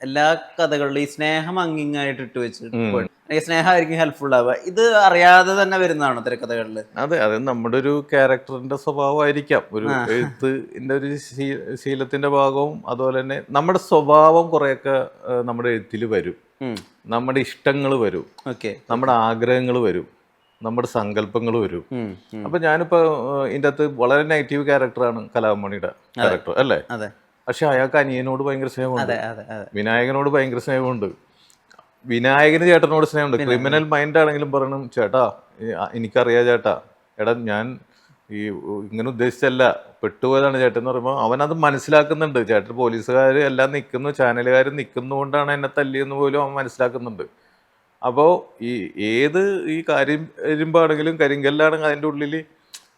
എല്ലാ കഥകളിലും ഈ സ്നേഹം അങ്ങിങ്ങായിട്ട് ഇട്ട് വെച്ചിട്ട് സ്നേഹമായിരിക്കും ഹെൽപ്ഫുൾ ആവുക. ഇത് അറിയാതെ തന്നെ വരുന്നതാണോ തിരക്കഥകളിൽ അതെ അത് നമ്മുടെ ഒരു ക്യാരക്ടറിന്റെ സ്വഭാവമായിരിക്കാം. ഒരു എഴുത്തിന്റെ ഒരു ശീലത്തിന്റെ ഭാഗവും അതുപോലെ തന്നെ നമ്മുടെ സ്വഭാവം കുറെയൊക്കെ നമ്മുടെ എഴുത്തിൽ വരും. നമ്മുടെ ഇഷ്ടങ്ങൾ വരും. ഓക്കെ. നമ്മുടെ ആഗ്രഹങ്ങൾ വരും. നമ്മുടെ സങ്കല്പങ്ങൾ വരും. അപ്പൊ ഞാനിപ്പോ ഇതിന്റെ അകത്ത് വളരെ നെഗറ്റീവ് ക്യാരക്ടറാണ് കലാമണിയുടെ ക്യാരക്ടർ അല്ലേ? അതെ. പക്ഷെ അയാൾക്ക് അനിയനോട് ഭയങ്കര സ്നേഹമുണ്ട്. വിനായകനോട് ഭയങ്കര സ്നേഹമുണ്ട്. വിനായകന് ചേട്ടനോട് സ്നേഹമുണ്ട്. ക്രിമിനൽ മൈൻഡ് ആണെങ്കിലും പറയണം ചേട്ടാ എനിക്കറിയാ ചേട്ടാ. എടാ ഞാൻ ഈ ഇങ്ങനെ ഉദ്ദേശിച്ചല്ല. പെട്ടുപോയതാണ് ചേട്ടൻ എന്ന് പറയുമ്പോൾ അവൻ അത് മനസ്സിലാക്കുന്നുണ്ട്. ചേട്ടൻ പോലീസുകാർ എല്ലാം നിൽക്കുന്നു ചാനലുകാർ നിൽക്കുന്നതുകൊണ്ടാണ് എന്നെ തല്ലിയെന്ന് പോലും അവൻ മനസ്സിലാക്കുന്നുണ്ട്. അപ്പോൾ ഈ ഏത് ഈ കാര്യം ഇരുമ്പാണെങ്കിലും കരിങ്കല്ലാണെങ്കിൽ അതിന്റെ ഉള്ളിൽ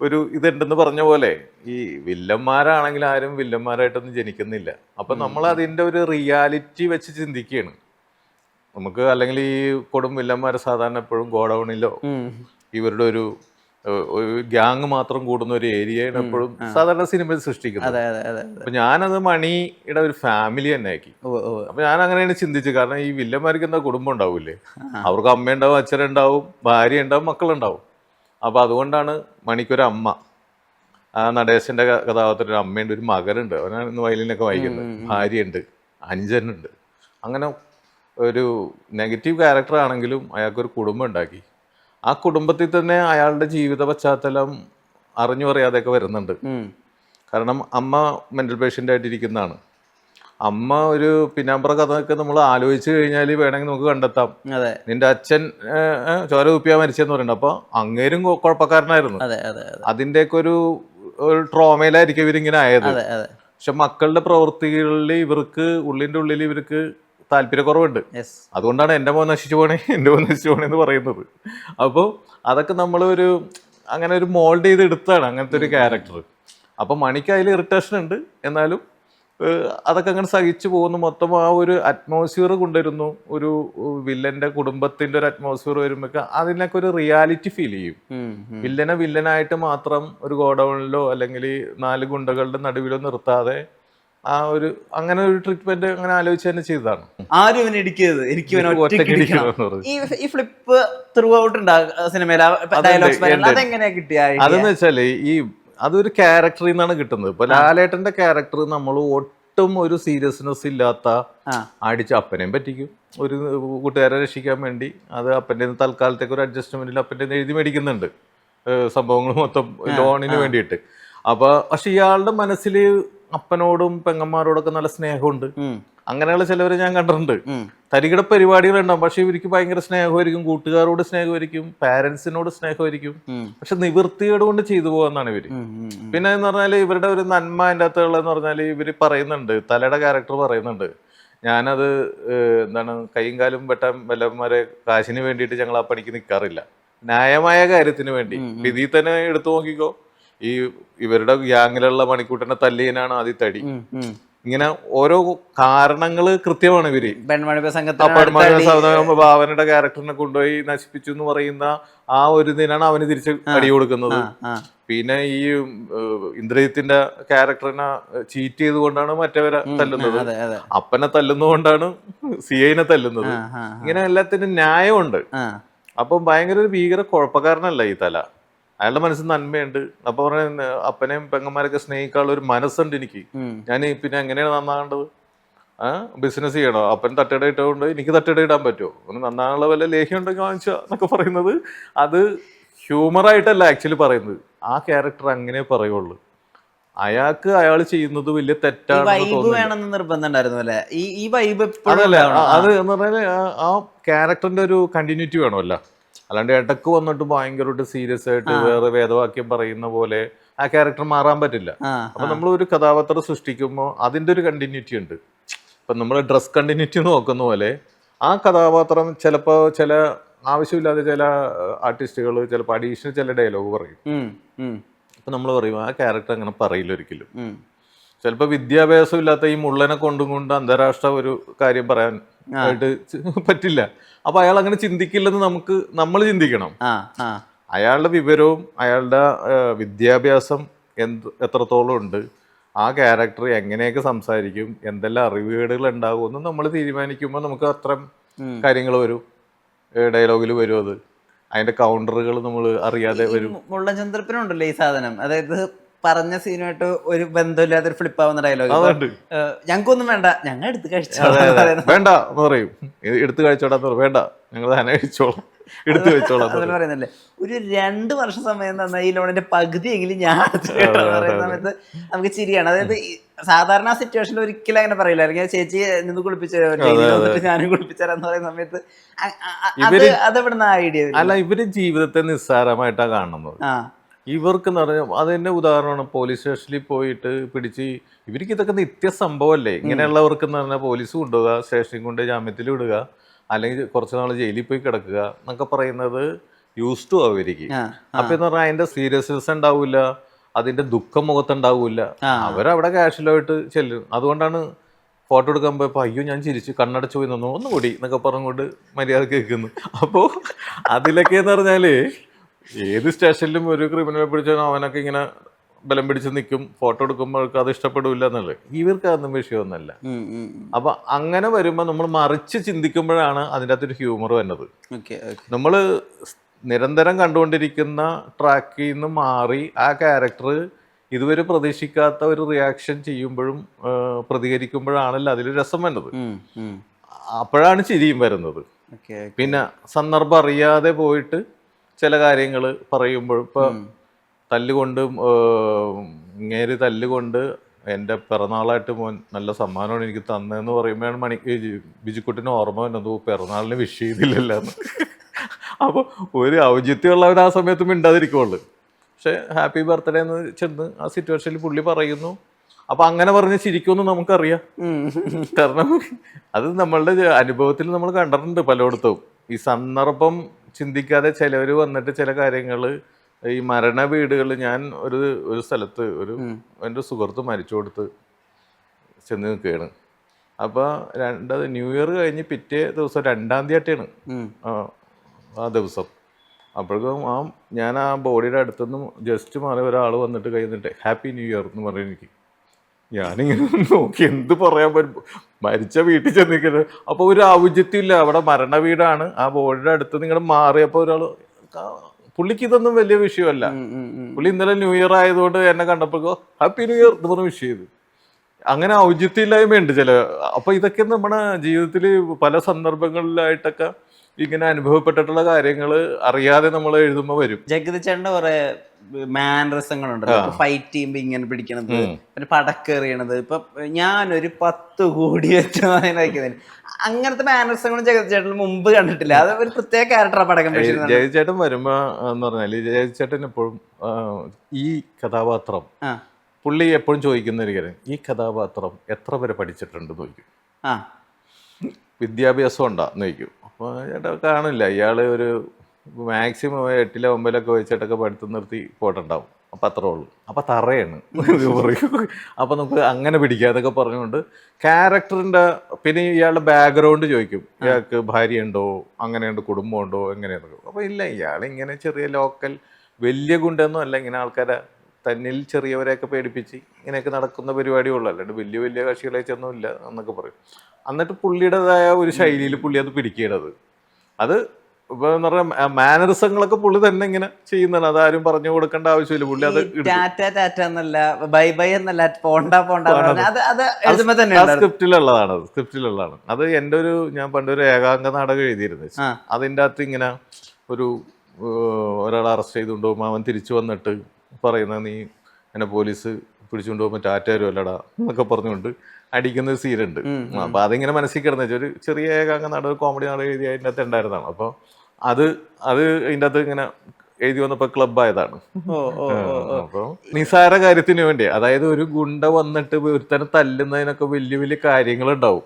ഒരു ഇതുണ്ടെന്ന് പറഞ്ഞ പോലെ ഈ വില്ലന്മാരാണെങ്കിൽ ആരും വില്ലന്മാരായിട്ടൊന്നും ജനിക്കുന്നില്ല. അപ്പൊ നമ്മൾ അതിന്റെ ഒരു റിയാലിറ്റി വെച്ച് ചിന്തിക്കുകയാണ്. നമുക്ക് അല്ലെങ്കിൽ ഈ കൊടും വില്ലന്മാർ സാധാരണ എപ്പോഴും ഗോഡൗണിലോ ഇവരുടെ ഒരു ഗ്യാങ് മാത്രം കൂടുന്ന ഒരു ഏരിയയാണ് എപ്പോഴും സാധാരണ സിനിമയിൽ സൃഷ്ടിക്കുന്നത്. അപ്പൊ ഞാനത് മണിയുടെ ഒരു ഫാമിലി തന്നെ ആക്കി. അപ്പൊ ഞാൻ അങ്ങനെയാണ് ചിന്തിച്ചത്. കാരണം ഈ വില്ലന്മാർക്ക് എന്താ കുടുംബം ഉണ്ടാവില്ലേ? അവർക്ക് അമ്മയുണ്ടാവും അച്ഛനുണ്ടാവും ഭാര്യ ഉണ്ടാവും മക്കളുണ്ടാവും. അപ്പൊ അതുകൊണ്ടാണ് മണിക്കൊരു അമ്മ. ആ നടേശന്റെ കഥാപാത്രത്തിന് ഒരു അമ്മയുണ്ട് ഒരു മകനുണ്ട്. അവനാണ് ഇന്ന് വയലിനൊക്കെ വായിക്കുന്നത് ഭാര്യയുണ്ട് അഞ്ചനുണ്ട്. അങ്ങനെ ഒരു നെഗറ്റീവ് ക്യാരക്ടർ ആണെങ്കിലും അയാൾക്കൊരു കുടുംബം ഉണ്ടാക്കി. ആ കുടുംബത്തിൽ തന്നെ അയാളുടെ ജീവിത പശ്ചാത്തലം അറിഞ്ഞു അറിയാതെയൊക്കെ വരുന്നുണ്ട്. കാരണം കാരണം അമ്മ മെന്റൽ പേഷ്യന്റ് ആയിട്ടിരിക്കുന്നതാണ്. അമ്മ ഒരു പിന്നാമ്പറ കഥയൊക്കെ നമ്മൾ ആലോചിച്ച് കഴിഞ്ഞാൽ വേണമെങ്കിൽ നമുക്ക് കണ്ടെത്താം. അതെ. നിന്റെ അച്ഛൻ ചോര കുപ്പിയാ മരിച്ചെന്ന് പറയുന്നത് അപ്പൊ അങ്ങേരും കുഴപ്പക്കാരനായിരുന്നു. അതെ അതെ അതെ. അതിന്റെയൊക്കെ ഒരു ഒരു ട്രോമയിലായിരിക്കും ഇവരിങ്ങനെ ആയത്. പക്ഷെ മക്കളുടെ പ്രവൃത്തികളിൽ ഇവർക്ക് ഉള്ളിന്റെ ഉള്ളിൽ ഇവർക്ക് താല്പര്യക്കുറവുണ്ട്. അതുകൊണ്ടാണ് എന്റെ മോൻ നശിച്ചു പോണേ എന്റെ മോൻ നശിച്ചു പോണേ എന്ന് പറയുന്നത്. അപ്പോൾ അതൊക്കെ നമ്മൾ ഒരു അങ്ങനെ ഒരു മോൾഡ് ചെയ്ത് എടുത്താണ് അങ്ങനത്തെ ഒരു ക്യാരക്ടർ. അപ്പോൾ മണിക്ക് അതിൽ ഇറിറ്റേഷൻ ഉണ്ട്. എന്നാലും അതൊക്കെ അങ്ങനെ സഹിച്ചു പോകുന്നു മൊത്തം ആ ഒരു അറ്റ്മോസ്ഫിയർ കൊണ്ടുവരുന്നു ഒരു വില്ലന്റെ കുടുംബത്തിന്റെ ഒരു അറ്റ്മോസ്ഫിയർ വരുമ്പോൾ അതിനൊക്കെ ഒരു റിയാലിറ്റി ഫീൽ ചെയ്യും. വില്ലനെ വില്ലനായിട്ട് മാത്രം ഒരു ഗോഡൌണിലോ അല്ലെങ്കിൽ നാല് ഗുണ്ടകളുടെ നടുവിലോ നിർത്താതെ ആ ഒരു അങ്ങനെ ഒരു ട്രീറ്റ്മെന്റ് അങ്ങനെ ആലോചിച്ച് തന്നെ ചെയ്തതാണ് ആരും ഇവനെ ഇടിക്കരുത് എനിക്ക്. ഈ ഫ്ലിപ്പ് ത്രൂ ഔട്ട് സിനിമയിൽ. അതെങ്ങനെയാ കിട്ടിയ? അതെന്ന് വെച്ചാൽ ഈ അതൊരു ക്യാരക്ടറിൽ നിന്നാണ് കിട്ടുന്നത്. ഇപ്പൊ ലാലേട്ടന്റെ ക്യാരക്ടർ നമ്മൾ ഒട്ടും ഒരു സീരിയസ്നെസ് ഇല്ലാത്ത അടിച്ച് അപ്പനെയും പറ്റിക്കും. ഒരു കൂട്ടുകാരെ രക്ഷിക്കാൻ വേണ്ടി അത് അപ്പന്റെ തൽക്കാലത്തേക്ക് ഒരു അഡ്ജസ്റ്റ്മെന്റിൽ അപ്പന്റെ എഴുതി മേടിക്കുന്നുണ്ട്. സംഭവങ്ങൾ മൊത്തം ലോണിന് വേണ്ടിയിട്ട്. അപ്പൊ പക്ഷെ ഇയാളുടെ മനസ്സിൽ അപ്പനോടും പെങ്ങന്മാരോടൊക്കെ നല്ല സ്നേഹമുണ്ട്. അങ്ങനെയുള്ള ചിലവർ ഞാൻ കണ്ടിട്ടുണ്ട്. തരികിട പരിപാടികൾ പരിപാടികളുണ്ടാവും. പക്ഷെ ഇവർക്ക് ഭയങ്കര സ്നേഹമായിരിക്കും. കൂട്ടുകാരോട് സ്നേഹമായിരിക്കും. പാരന്റ്സിനോട് സ്നേഹമായിരിക്കും. പക്ഷെ നിവൃത്തിയോട് കൊണ്ട് ചെയ്തു പോകാന്നാണ് ഇവർ. പിന്നെ എന്ന് പറഞ്ഞാൽ ഇവരുടെ ഒരു നന്മ അതിന്റെ അകത്തുള്ളതെന്ന് പറഞ്ഞാൽ ഇവർ പറയുന്നുണ്ട്. തലയുടെ ക്യാരക്ടർ പറയുന്നുണ്ട്. ഞാനത് എന്താണ് കൈയും കാലും വെട്ടാൻ വല്ലവന്മാരെ കാശിന് വേണ്ടിയിട്ട് ഞങ്ങൾ ആ പണിക്ക് നിൽക്കാറില്ല ന്യായമായ കാര്യത്തിന് വേണ്ടി. വിധി തന്നെ എടുത്തു നോക്കിക്കോ. ഈ ഇവരുടെ ഗ്യാങ്ങിലുള്ള മണിക്കൂട്ടനെ തല്ലിയനാണ് ആദ്യ തടി. ഉം, ഉം. ഇങ്ങനെ ഓരോ കാരണങ്ങൾ കൃത്യമാണ് ഇവർ. ഭാവനയുടെ ക്യാരക്ടറിനെ കൊണ്ടുപോയി നശിപ്പിച്ചു എന്ന് പറയുന്ന ആ ഒരു ഇതിനാണ് അവന് തിരിച്ച് അടി കൊടുക്കുന്നത്. പിന്നെ ഈ ഇന്ദ്രജിത്തിന്റെ ക്യാരക്ടറിനെ ചീറ്റ് ചെയ്തുകൊണ്ടാണ് മറ്റവരെ തല്ലുന്നത്. അപ്പനെ തല്ലുന്നതുകൊണ്ടാണ് സി ഐനെ തല്ലുന്നത് ഇങ്ങനെ എല്ലാത്തിനും ന്യായമുണ്ട്. അപ്പം അപ്പൊ ഭയങ്കര ഒരു ഭീകര കുഴപ്പക്കാരനല്ല ഈ തല. അയാളുടെ മനസ്സിൽ നന്മയുണ്ട്. അപ്പൊ പറഞ്ഞ അപ്പനെയും പെങ്ങന്മാരൊക്കെ സ്നേഹിക്കാനുള്ള ഒരു മനസ്സുണ്ട് എനിക്ക്. ഞാൻ പിന്നെ എങ്ങനെയാണ് നന്നാകേണ്ടത്? ബിസിനസ് ചെയ്യണോ? അപ്പൻ തട്ടിട ഇട്ടുകൊണ്ട് എനിക്ക് തട്ടട ഇടാൻ പറ്റുമോ? ഒന്ന് നന്നാനുള്ള വല്ല ലേഹ്യം ഉണ്ടെങ്കിൽ വാങ്ങിച്ചോ എന്നൊക്കെ പറയുന്നത്. അത് ഹ്യൂമറായിട്ടല്ല ആക്ച്വലി പറയുന്നത്. ആ ക്യാരക്ടർ അങ്ങനെ പറയുള്ളൂ. അയാൾക്ക് അയാൾ ചെയ്യുന്നത് വലിയ തെറ്റാണ് തെറ്റാണെന്ന് വൈബ് തോന്നുന്നു വേണമെന്ന് നിർബന്ധം അല്ലേ? ഈ ഈ വൈബ് അതല്ല അത് എന്ന് പറഞ്ഞാൽ ആ ക്യാരക്ടറിന്റെ ഒരു കണ്ടിന്യൂറ്റി വേണമല്ല. അല്ലാണ്ട് ഇടയ്ക്ക് വന്നിട്ട് ഭയങ്കരമായിട്ട് സീരിയസ് ആയിട്ട് വേറെ വേദവാക്യം പറയുന്ന പോലെ ആ ക്യാരക്ടർ മാറാൻ പറ്റില്ല. അപ്പൊ നമ്മൾ ഒരു കഥാപാത്രം സൃഷ്ടിക്കുമ്പോൾ അതിന്റെ ഒരു കണ്ടിന്യൂറ്റി ഉണ്ട്. ഇപ്പൊ നമ്മൾ ഡ്രസ് കണ്ടിന്യൂറ്റി നോക്കുന്ന പോലെ ആ കഥാപാത്രം ചിലപ്പോൾ ചില ആവശ്യമില്ലാതെ ചില ആർട്ടിസ്റ്റുകൾ ചിലപ്പോൾ അഡീഷണൽ ചില ഡയലോഗ് പറയും. അപ്പൊ നമ്മൾ പറയും ആ ക്യാരക്ടർ അങ്ങനെ പറയില്ല ഒരിക്കലും. ചിലപ്പോൾ വിദ്യാഭ്യാസം ഇല്ലാത്ത ഈ മുള്ളനെ കൊണ്ടും കൊണ്ട് അന്താരാഷ്ട്ര ഒരു കാര്യം പറയാൻ ആയിട്ട് പറ്റില്ല. അപ്പൊ അയാൾ അങ്ങനെ ചിന്തിക്കില്ലെന്ന് നമുക്ക് നമ്മൾ ചിന്തിക്കണം. അയാളുടെ വിവരവും അയാളുടെ വിദ്യാഭ്യാസം എന്ത് എത്രത്തോളം ഉണ്ട് ആ ക്യാരക്ടർ എങ്ങനെയൊക്കെ സംസാരിക്കും എന്തെല്ലാം അറിവുകേടുകൾ ഉണ്ടാകും എന്ന് നമ്മൾ തീരുമാനിക്കുമ്പോൾ നമുക്ക് അത്രയും കാര്യങ്ങൾ വരും. ഡയലോഗിൽ വരും അത്. അതിന്റെ കൗണ്ടറുകൾ നമ്മൾ അറിയാതെ വരും. മുള്ളൻ ചന്ദ്രപ്പനുണ്ടല്ലോ ഈ സാധനം. അതായത് പറഞ്ഞ സീനുമായിട്ട് ഒരു ബന്ധമില്ലാത്തൊരു ഫ്ലിപ്പ് ആവുന്ന ഡയലോഗ് ഞങ്ങൾക്കൊന്നും വേണ്ട. ഞങ്ങൾ എടുത്ത് കഴിച്ചു അതെ, അതെ. വേണ്ട എന്ന് പറയും. എടുത്ത് കഴിച്ചോടാന്ന് പറയും. വേണ്ട. ഞങ്ങൾ തന്നെ കഴിച്ചോളാം. എടുത്ത് കഴിച്ചോളാം പറയുന്നല്ലേ? ഒരു രണ്ട് വർഷം സമയം തന്ന ഈ ലോണിന്റെ പകുതിയെങ്കിലും ഞാൻ പറയുന്ന സമയത്ത് നമുക്ക് ചിരിയാണ്. അതായത് സാധാരണ ആ സിറ്റുവേഷനിൽ ഒരിക്കലും അങ്ങനെ പറയില്ല. അല്ലെങ്കിൽ ചേച്ചി നിന്ന് കുളിപ്പിച്ചു ഞാനും കുളിപ്പിച്ചാരെന്ന് പറയുന്ന സമയത്ത് അത് അതെവിടുന്ന ഐഡിയ അല്ല ഇവർ ജീവിതത്തെ നിസ്സാരമായിട്ടാണ് കാണുന്നത്. ആ. ഇവർക്ക് എന്ന് പറഞ്ഞാൽ തന്നെ ഉദാഹരണമാണ്. പോലീസ് സ്റ്റേഷനിൽ പോയിട്ട് പിടിച്ച് ഇവർക്ക് ഇതൊക്കെ നിത്യ സംഭവമല്ലേ ഇങ്ങനെയുള്ളവർക്ക് എന്ന് പറഞ്ഞാൽ പോലീസ് കൊണ്ടുപോകുക സ്റ്റേഷനിൽ കൊണ്ട് ജാമ്യത്തിൽ വിടുക അല്ലെങ്കിൽ കുറച്ച് നാൾ ജയിലിൽ പോയി കിടക്കുക എന്നൊക്കെ പറയുന്നത് യൂസ് ടു അവർക്ക് അപ്പൊ എന്ന് പറഞ്ഞാൽ അതിന്റെ സീരിയസ്നെസ് ഉണ്ടാവില്ല അതിന്റെ ദുഃഖം മുഖത്തുണ്ടാവില്ല. അവരവിടെ കാഷ്വലായിട്ട് ചെല്ലും. അതുകൊണ്ടാണ് ഫോട്ടോ എടുക്കാൻ പോയപ്പോ അയ്യോ ഞാൻ ചിരിച്ചു കണ്ണടച്ചു പോയി നിന്നു ഒന്നുകൂടി എന്നൊക്കെ പറഞ്ഞുകൊണ്ട് മര്യാദ കേൾക്കുന്നു. അപ്പോ അതിലൊക്കെ എന്ന് പറഞ്ഞാൽ ഏത് സ്റ്റേഷനിലും ഒരു ക്രിമിനലെ പിടിച്ചാൽ അവനൊക്കെ ഇങ്ങനെ ബലം പിടിച്ച് നിൽക്കും ഫോട്ടോ എടുക്കുമ്പോഴൊക്കെ അത് ഇഷ്ടപ്പെടില്ല എന്നുള്ളത് ഇവർക്ക് അതൊന്നും വിഷയമൊന്നുമല്ല. അപ്പൊ അങ്ങനെ വരുമ്പോൾ നമ്മൾ മറിച്ച് ചിന്തിക്കുമ്പോഴാണ് അതിന്റെ അകത്തൊരു ഹ്യൂമർ വരുന്നത് ഓക്കെ നമ്മൾ നിരന്തരം കണ്ടുകൊണ്ടിരിക്കുന്ന ട്രാക്കിൽ നിന്ന് മാറി ആ ക്യാരക്ടർ ഇതുവരെ പ്രതീക്ഷിക്കാത്ത ഒരു റിയാക്ഷൻ ചെയ്യുമ്പോഴും പ്രതികരിക്കുമ്പോഴാണല്ലോ അതിൽ രസം വരുന്നത് ഉം. അപ്പോഴാണ് ചിരിയും വരുന്നത്. പിന്നെ സന്ദർഭം അറിയാതെ പോയിട്ട് ചില കാര്യങ്ങൾ പറയുമ്പോൾ ഇപ്പൊ തല്ലുകൊണ്ട് ഇങ്ങേര് തല്ലുകൊണ്ട് എന്റെ പിറന്നാളായിട്ട് മോൻ നല്ല സമ്മാനമാണ് എനിക്ക് തന്നതെന്ന് പറയുമ്പോഴാണ് മണി ബിജുക്കുട്ടിന് ഓർമ്മ വന്നത്. "ഓ, പിറന്നാളിന് വിഷ് ചെയ്തില്ലല്ലോ എന്ന് അപ്പോൾ ഒരു ഔചിത്യമുള്ളവർ ആ സമയത്ത് മിണ്ടാതിരിക്കുള്ളൂ പക്ഷേ ഹാപ്പി ബർത്ത്ഡേ എന്ന് ചെന്ന് ആ സിറ്റുവേഷനിൽ പുള്ളി പറയുന്നു. അപ്പൊ അങ്ങനെ പറഞ്ഞ് ചിരിക്കുമെന്ന് നമുക്കറിയാം. കാരണം അത് നമ്മളുടെ അനുഭവത്തിൽ നമ്മൾ കണ്ടിട്ടുണ്ട് പലയിടത്തും. ഈ സന്ദർഭം ചിന്തിക്കാതെ ചിലവർ വന്നിട്ട് ചില കാര്യങ്ങൾ ഈ മരണ വീടുകൾ ഞാൻ ഒരു ഒരു സ്ഥലത്ത് ഒരു എന്റെ സുഹൃത്ത് മരിച്ചു കൊടുത്ത് ചെന്ന് നിൽക്കുകയാണ്. അപ്പോൾ രണ്ടത് ന്യൂ ഇയർ കഴിഞ്ഞ് പിറ്റേ ദിവസം രണ്ടാം തീയതിയായിട്ടാണ്. ആ ആ ദിവസം. അപ്പോഴേക്കും ആ ഞാൻ ആ ബോഡിയുടെ അടുത്തുനിന്ന് ജസ്റ്റ് മാറി ഒരാൾ വന്നിട്ട് കഴിഞ്ഞിട്ട് ഹാപ്പി ന്യൂ ഇയർ എന്ന് പറയും എനിക്ക്. ഞാനിങ്ങനെ നോക്കി എന്ത് പറയാൻ പറ്റും. മരിച്ച വീട്ടിൽ ചെന്നിരിക്കുന്നത്. അപ്പോൾ ഒരു ഔചിത്യമില്ല. അവിടെ മരണ വീടാണ്. ആ ബോഡിയുടെ അടുത്ത് നിങ്ങൾ മാറിയപ്പോൾ ഒരാൾ പുള്ളിക്ക് ഇതൊന്നും വലിയ വിഷയമല്ല. പുള്ളി ഇന്നലെ ന്യൂ ഇയർ ആയതുകൊണ്ട് എന്നെ കണ്ടപ്പോൾ ഹാപ്പി ന്യൂ ഇയർ എന്ന് പറഞ്ഞ വിഷ് ചെയ്തു. അങ്ങനെ ഔചിത്യമില്ലായ്മയുണ്ട് ചില അപ്പൊ ഇതൊക്കെ നമ്മുടെ ജീവിതത്തിൽ പല സന്ദർഭങ്ങളിലായിട്ടൊക്കെ ഇങ്ങനെ അനുഭവപ്പെട്ടിട്ടുള്ള കാര്യങ്ങൾ അറിയാതെ നമ്മൾ എഴുതുമ്പോൾ വരും. ജഗതി ചേട്ടന്റെ കുറെ മാനറിസങ്ങളുണ്ടല്ലോ ഫൈറ്റ് ചെയ്യുമ്പോ ഇങ്ങനെ പിടിക്കണത് പിന്നെ പടക്കെറിയണത് ഇപ്പൊ ഞാനൊരു പത്ത് കോടി വെച്ച് അങ്ങനത്തെ മാനറസങ്ങളും ജഗതിച്ചേട്ടൻ മുമ്പ് കണ്ടിട്ടില്ല. അത് ഒരു പ്രത്യേക ക്യാരക്ടറാണ് പടക്കം ജഗതിച്ചേട്ടൻ വരുമ്പോ എന്ന് പറഞ്ഞാൽ ജഗതിച്ചേട്ടൻ എപ്പോഴും ഈ കഥാപാത്രം പുള്ളി എപ്പോഴും ചോദിക്കുന്ന ഒരു കാര്യം. ഈ കഥാപാത്രം എത്ര വരെ പഠിച്ചിട്ടുണ്ട് ചോദിക്കും. വിദ്യാഭ്യാസം ഉണ്ടാ എന്ന് ചോദിക്കും. അപ്പോൾ ചേട്ടാ കാണില്ല. ഇയാൾ ഒരു മാക്സിമം എട്ടിലോ ഒമ്പതിലൊക്കെ വെച്ചിട്ടൊക്കെ പഠിത്തം നിർത്തി പോയിട്ടുണ്ടാവും. അപ്പം അത്രേ ഉള്ളൂ. അപ്പം തറയാണ്. പറയും. അപ്പം നമുക്ക് അങ്ങനെ പിടിക്കാതൊക്കെ പറഞ്ഞുകൊണ്ട് ക്യാരക്ടറിന്റെ പിന്നെ ഇയാളുടെ ബാക്ക്ഗ്രൗണ്ട് ചോദിക്കും. ഇയാൾക്ക് ഭാര്യയുണ്ടോ? അങ്ങനെയുണ്ട് കുടുംബമുണ്ടോ? എങ്ങനെയാണ് അപ്പോൾ ഇല്ല ഇയാൾ ഇങ്ങനെ ചെറിയ ലോക്കൽ വലിയ ഗുണ്ടൊന്നും അല്ല. ഇങ്ങനെ ആൾക്കാരെ തന്നിൽ ചെറിയവരെയൊക്കെ പേടിപ്പിച്ച് ഇങ്ങനെയൊക്കെ നടക്കുന്ന പരിപാടിയുള്ളൂ അല്ലാണ്ട് വലിയ വലിയ കക്ഷികളെ ചെന്നും ഇല്ല എന്നൊക്കെ പറയും. എന്നിട്ട് പുള്ളിയുടേതായ ഒരു ശൈലിയിൽ പുള്ളി അത് പിടിക്കേണ്ടത് അത് എന്ന് പറഞ്ഞാൽ മാനറിസങ്ങളൊക്കെ പുള്ളി തന്നെ ഇങ്ങനെ ചെയ്യുന്നതാണ്. അതാരും പറഞ്ഞു കൊടുക്കേണ്ട ആവശ്യമില്ല. പുള്ളി അത് ടാറ്റ ടാറ്റ എന്നല്ല ബൈ ബൈ എന്നല്ല പോണ്ട പോണ്ട അത് അത് എഴുതുമ്പോ തന്നെ. സ്ക്രിപ്റ്റിലുള്ളതാണ് അത് സ്ക്രിപ്റ്റിലുള്ളതാണ്. അത് എന്റെ ഒരു ഞാൻ പണ്ടൊരു ഏകാംഗ നാടകം എഴുതിയിരുന്നു. അതിന്റെ അകത്ത് ഇങ്ങനെ ഒരു ഒരാളെ അറസ്റ്റ് ചെയ്തുകൊണ്ട് പോകുമ്പോൾ അവൻ തിരിച്ചു വന്നിട്ട് പറയുന്ന നീ എന്നെ പോലീസ് പിടിച്ചുകൊണ്ട് പോകുമ്പോൾ ടാറ്റ വരുമല്ലടാ എന്നൊക്കെ പറഞ്ഞുകൊണ്ട് അടിക്കുന്ന ഒരു സീനുണ്ട് അപ്പൊ അതിങ്ങനെ മനസ്സിൽ കിടന്നു വെച്ചാൽ ഒരു ചെറിയ ഏകാംഗ നാടകം കോമഡി നാടകം എഴുതി അതിന്റെ അകത്ത് ഉണ്ടായിരുന്നതാണ്. അപ്പോൾ അത് അത് അതിന്റെ അകത്ത് ഇങ്ങനെ എഴുതി വന്നപ്പോൾ ക്ലബായതാണ്. അപ്പോൾ നിസാര കാര്യത്തിന് വേണ്ടി അതായത് ഒരു ഗുണ്ട വന്നിട്ട് ഒരുത്തനെ തല്ലുന്നതിനൊക്കെ വലിയ വലിയ കാര്യങ്ങളുണ്ടാവും.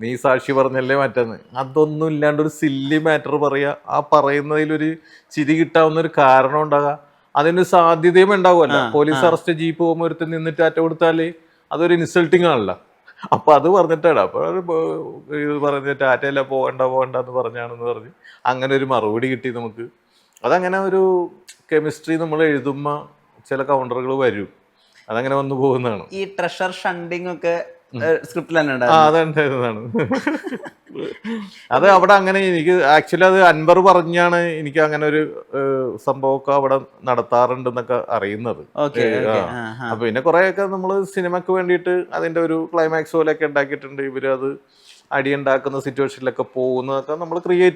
നീ സാക്ഷി പറഞ്ഞല്ലേ മറ്റന്ന്. അതൊന്നും ഇല്ലാണ്ട് ഒരു സില്ലി മാറ്റർ പറയുക ആ പറയുന്നതിലൊരു ചിരി കിട്ടാവുന്ന ഒരു കാരണം ഉണ്ടാകാം. അതിനൊരു സാധ്യതയും ഉണ്ടാവുമല്ലോ. പോലീസ് അറസ്റ്റ് ജീപ്പ് പോകുമ്പോൾ ഒരുത്തൻ നിന്നിട്ട് അറ്റ കൊടുത്താൽ അതൊരു ഇൻസൾട്ടിങ് ആണല്ലോ. അപ്പൊ അത് പറഞ്ഞിട്ടാണ്. അപ്പൊ ഇത് പറഞ്ഞ ടാറ്റയല്ല പോകണ്ട പോകണ്ട എന്ന് പറഞ്ഞാണെന്ന് പറഞ്ഞ് അങ്ങനെ ഒരു മറുപടി കിട്ടി നമുക്ക്. അതങ്ങനെ ഒരു കെമിസ്ട്രി നമ്മൾ എഴുതുമ്പോൾ ചില കൗണ്ടറുകൾ വരും. അതങ്ങനെ വന്നു പോകുന്നതാണ്. ഈ ട്രഷർ ഷണ്ടിങ് ഒക്കെ സ്ക്രിപ്റ്റിൽ തന്നെ അതുണ്ടായിരുന്നതാണ് അത് അവിടെ അങ്ങനെ എനിക്ക് ആക്ച്വലി അത് അൻവർ പറഞ്ഞാണ് എനിക്ക് അങ്ങനെ ഒരു സംഭവമൊക്കെ അവിടെ നടത്താറുണ്ടെന്നൊക്കെ അറിയുന്നത്. അപ്പൊ പിന്നെ കുറെയൊക്കെ നമ്മൾ സിനിമക്ക് വേണ്ടിയിട്ട് അതിന്റെ ഒരു ക്ലൈമാക്സ് പോലെയൊക്കെ ഉണ്ടാക്കിയിട്ടുണ്ട്. ഇവർ അത് അടിയുണ്ടാക്കുന്ന സിറ്റുവേഷനിലൊക്കെ പോകുന്നതൊക്കെ നമ്മൾ ക്രിയേറ്റ്